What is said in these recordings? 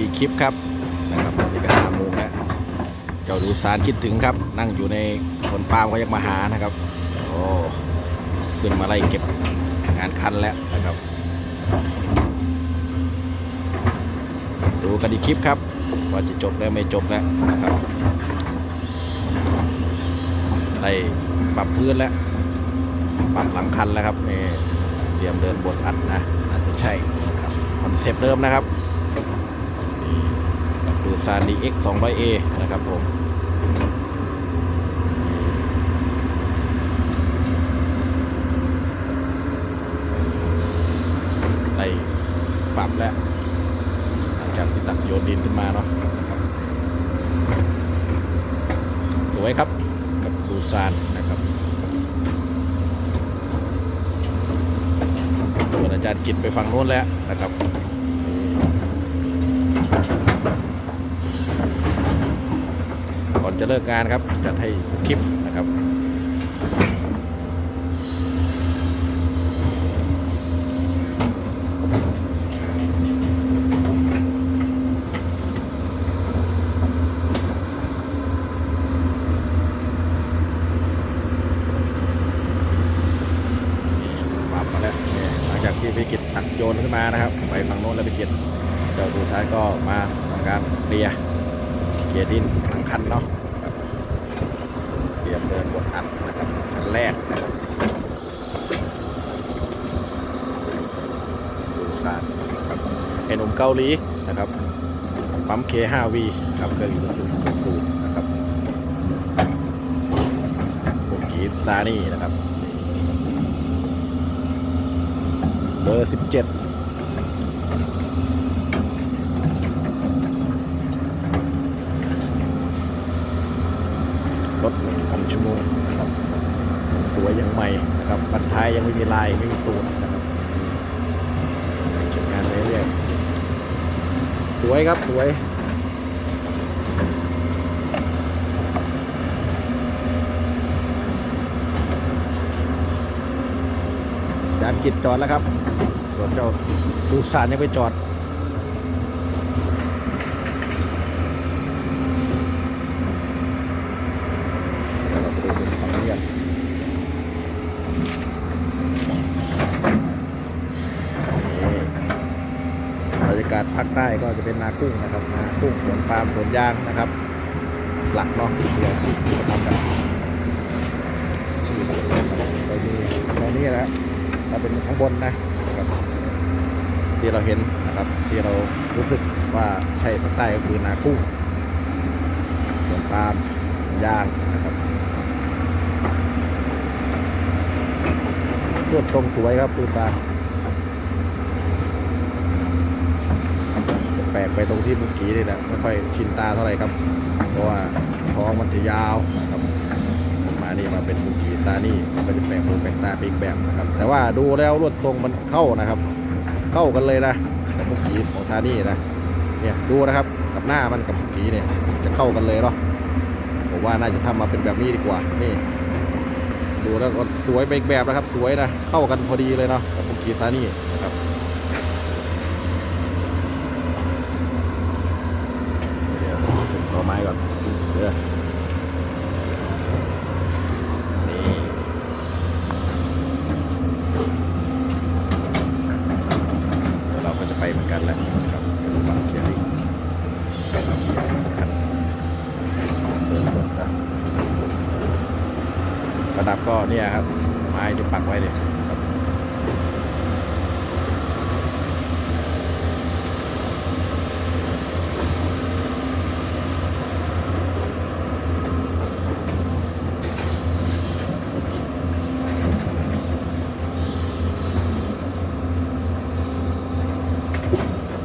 ยคลิปครับนะครับตอนนี้ก็ห้าโมงแล้วเจ้าดูสารคิดถึงครับ นั่งอยู่ในสวนปาล์มเขายังมาหานะครับโอ้ขึ้นมาไล่เก็บงานคันแล้วนะครับ ดูกันอีกคลิปครับว่าจะจบแล้วไม่จบแล้วนะครับได้ปรับพื้นแล้วปรับหลังคันแล้วครับนี่เตรียมเดินบทอัดนะน่าจจะใช่นะครับคอนเซปต์เดิมนะครับ กับดูซานดีเอ็กสองร้อยเอนะครับผมได้ปรับแล้วหลังจากที่ตักโยนดินขึ้นมาเนาะสวยครับกับดูซานนะครับส่วนอาจารย์กิจไปฝั่งโน้นแล้วนะครับก่อน จะเลิกงานครับจัดให้คลิปนะครับปรับมาแล้วเนี่ยหลังจากที่พิกิจตักโยนขึ้นมานะครับ ไปฝั่งโน้นแล้วพิกิจเจ้าดูซ้ายก็มาทำการเลียเกียร์ดินหลังคันเนาะครับเตรียมเดินบทอัดนะครับคัน แรกนะครับดูซ้ายครับเป็นหนุ่มเกาหลีนะครับปั๊ม K5V ครับเครื่องยูสุสูตรนะครับบุกีซานี่นะครับ เบอร์สิบเจ็ดรถหนึ่งพันชั่วโมงนะครับ สวยยังใหม่นะครับบันท้ายยังไม่มีลายไม่มีตูดนะครับเก็บงานเรื่อยสวยครับสวยจานกิจจอดแล้วครับส่วนเจ้าดูสารยังไปจอดยวเราไปดูฝั่งนี้กันนี่บรรยากาศ ภาคใต้ก็จะเป็นนากุ้งนะครับนากุ้งสวนปาล์มสวนยางนะครับ หลักเนาะที่เราชีพที่เราทำกันชื่อเรามีตรงนี้แหละเราเป็นข้างบนนะนะครับที่เราเห็นนะครับ ที่เรารู้สึกว่าใช่ภาคใต้ก็คือนากุ้งสวนปาล์มสวนยางนะครับสวดทรงสวยครับปูซานแปล กไปตรงที่เมุกี้นี่แหละไม่ค่อยชินตาเท่าไหร่ครับ เพราะว่าท้องมันจะยาวนะครับมานี่มาเป็นบุกีซานี่มันก็จะแปลกหูแปลกตาไปอีกแบบนะครับ แต่ว่าดูแล้วรวดทรงมันเข้านะครับ เข้ากันเลยนะกับบุกีของซานี่นะเนี่ยดูนะครับกับหน้ามันกับบุกีเนี่ยจะเข้ากันเลยเนาะผมว่าน่าจะทำมาเป็นแบบนี้ดีกว่านี่ดูแล้วก็สวยไปอีกแบบนะครับ สวยนะเข้ากันพอดีเลยเนาะกับบุกีซานี่นะครับเดี๋ยวถึงต่อไม้ ก่อนเดี๋ยวนี่เดี๋ยวเราก็จะไปเหมือนกันแหละนะครับเป็นบางเสียงอีกเป็นเสียงกันเดินระระดับก็เนี่ยครับไม้จะปักไว้เลยครับ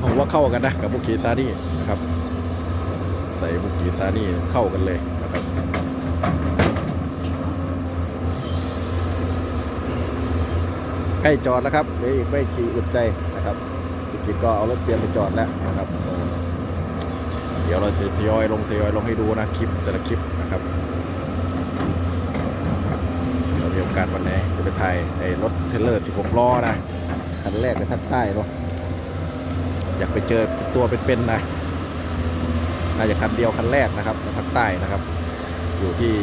ผมว่าเข้า กันนะกับบุกีซานี่นะครับ ใส่บุกีซานี่เข้ากันเลยนะครับใกล้จอดแล้วครับเหลืออีกไม่กี่อึดใจนะครับบุกีก็เอารถเตรียมไปจอดแล้วนะครับ เดี๋ยวเราจะทยอยลงทยอยลงให้ดูนะคลิปแต่ละคลิปนะครับเรามีโอกาสวันไหนจะไปถ่ายไอ้รถเทเลอร์ 16 ล้อนะคันแรกในภาคใต้เนาะ อยากไปเจอตัวเป็นๆนะน่าจะคันเดียวคันแรกนะครับในภาคใต้นะครับ อยู่ที่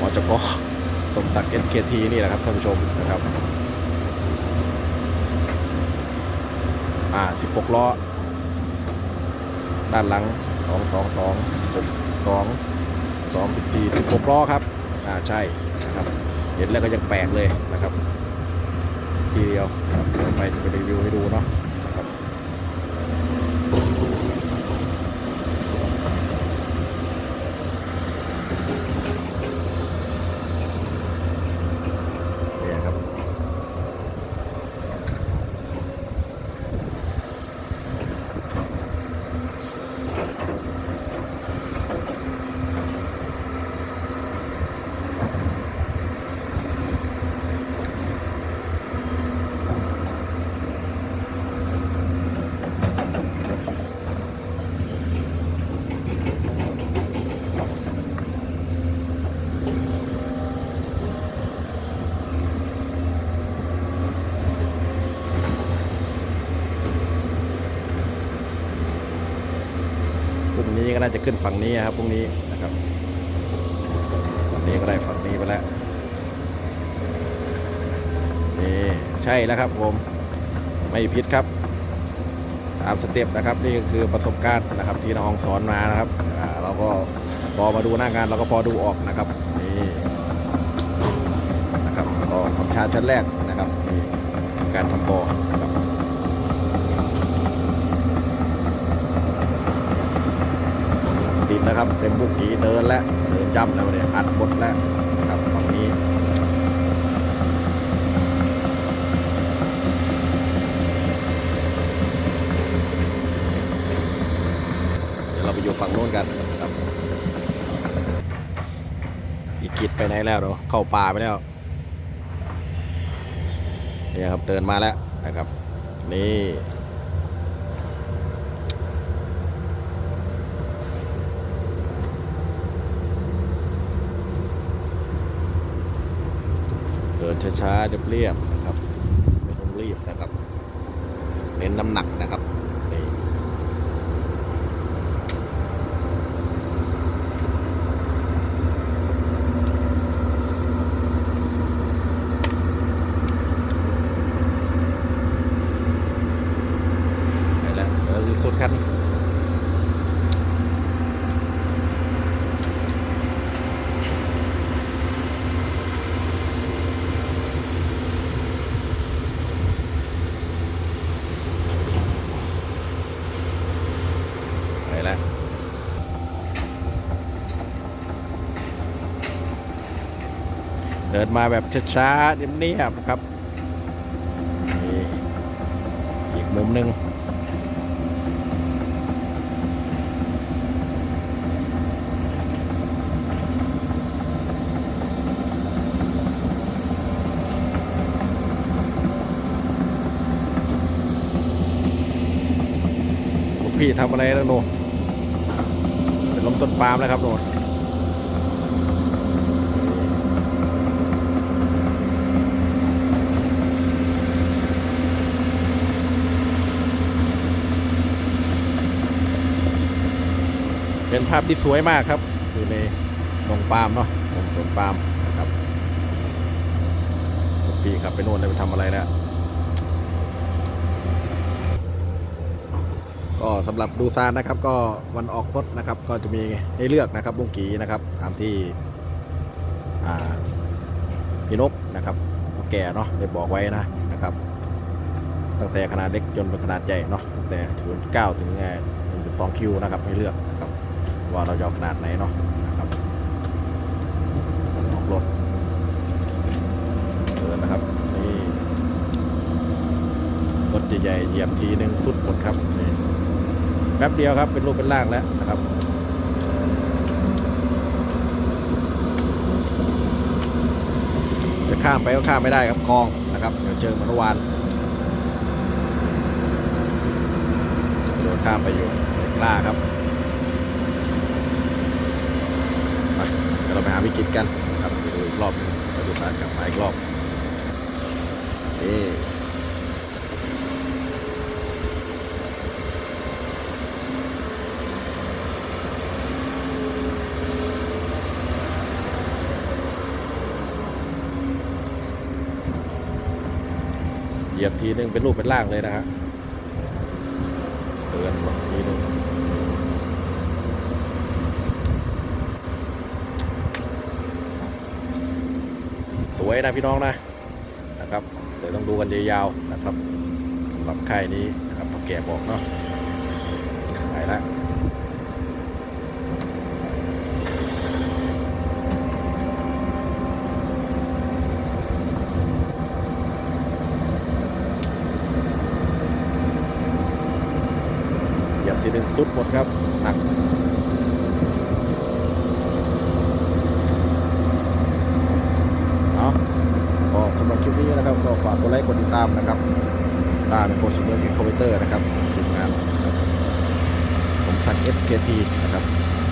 มจกสมศักดิ์เอเคทีนี่แหละครับท่านผู้ชมนะครับ อ่า 16 ล้อ ด้านหลัง 2 2 2 6 2 2 14 16 ล้อครับ อ่า ใช่นะครับ เห็นแล้วก็ยังแปลกเลยนะครับ ทีเดียวเดี๋ยวไปจะไปรีวิวให้ดูเนาะ พรุ่งนี้ก็น่าจะขึ้นฝั่งนี้ครับพรุ่งนี้นะครับฝั่งนี้ก็ได้ฝั่งนี้ไปแล้วนี่ใช่แล้วครับผมไม่ผิดครับตามสเต็ปนะครับนี่คือประสบการณ์นะครับ ที่น้องสอนมานะครับเราก็พอมาดูหน้างานเราก็พอดูออกนะครับนี่นะครับก็ทำชาร์จชั้นแรกนะครับการทำบอ นะครับเต็มบุกีเดินแล้วเดินย่ำแล้วเนี่ยอัดบดแล้วนะครับฝั่งนี้เดี๋ยวเราไปอยู่ฝั่งโน้นกันครับอีกกิดไปไหนแล้วเนาะเข้าป่าไปแล้วเนี่ยครับเดินมาแล้วนะครับนี่ ช้าๆเรียบๆนะครับ ไม่ต้องรีบนะครับ เน้นน้ำหนักนะครับนี่ไปแล้วเดี๋ยวสุดคันไปแล้วเดินมาแบบช้าๆเนียบๆครับอีกมุมหนึ่งลูกพี่ทำอะไรแล้วโนเป็นล้มต้นปาล์มแล้วครับโน เป็นภาพที่สวยมากครับ อยู่ในดงปาล์มเนาะดงสวนปาล์มนะครับลูกพี่ครับไปโน่นไปทำอะไรแล้วก็สำหรับดูซานนะครับก็วันออกรถนะครับ ก็จะมีให้เลือกนะครับบุ้งกีนะครับตามที่พี่นกนะครับแก่เนาะได้บอกไว้นะนะครับ ตั้งแต่ขนาดเล็กจนเป็นขนาดใหญ่เนาะตั้งแต่0.9ถึง1.2คิวนะครับให้เลือก ว่าเราจะเอาขนาดไหนเนาะนะครับออกรถเดินนะครับนี่รถใหญ่ๆเหยียบทีหนึ่งสุดหมดครับนี่แป๊บเดียวครับเป็นรูปเป็นร่างแล้วนะครับจะข้ามไปก็ข้ามไม่ได้ครับคลองนะครับเดี๋ยวเจอเหมือนเมื่อวานโดนข้ามไปอยู่กล้าครับ กิจกันครับดูอีกรอบนึงไปดูสารกลับมาอีกรอบนี่เหยียบทีนึงเป็นรูปเป็นร่างเลยนะฮะเตือนทีนึง สวยนะพี่น้องนะนะครับเดี๋ยวต้องดูกันยาวๆนะครับสำหรับค่ายนี้นะครับพ่อแก่บอกเนาะไปแล้วเหยียบทีหนึ่งสุดหมดครับหนักเอาก็สำหรับคลิปนี้นะครับ กดไลค์กดติดตามนะครับตามโคชเบอร์กิคอมพิวเตอร์นะครับทีมงานผมสัก FKT นะครับ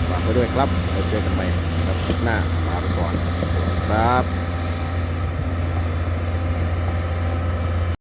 ฝากไว้ด้วยครับเราเจอกันใหม่นะครับคลิปหน้าลาไปก่อนครับ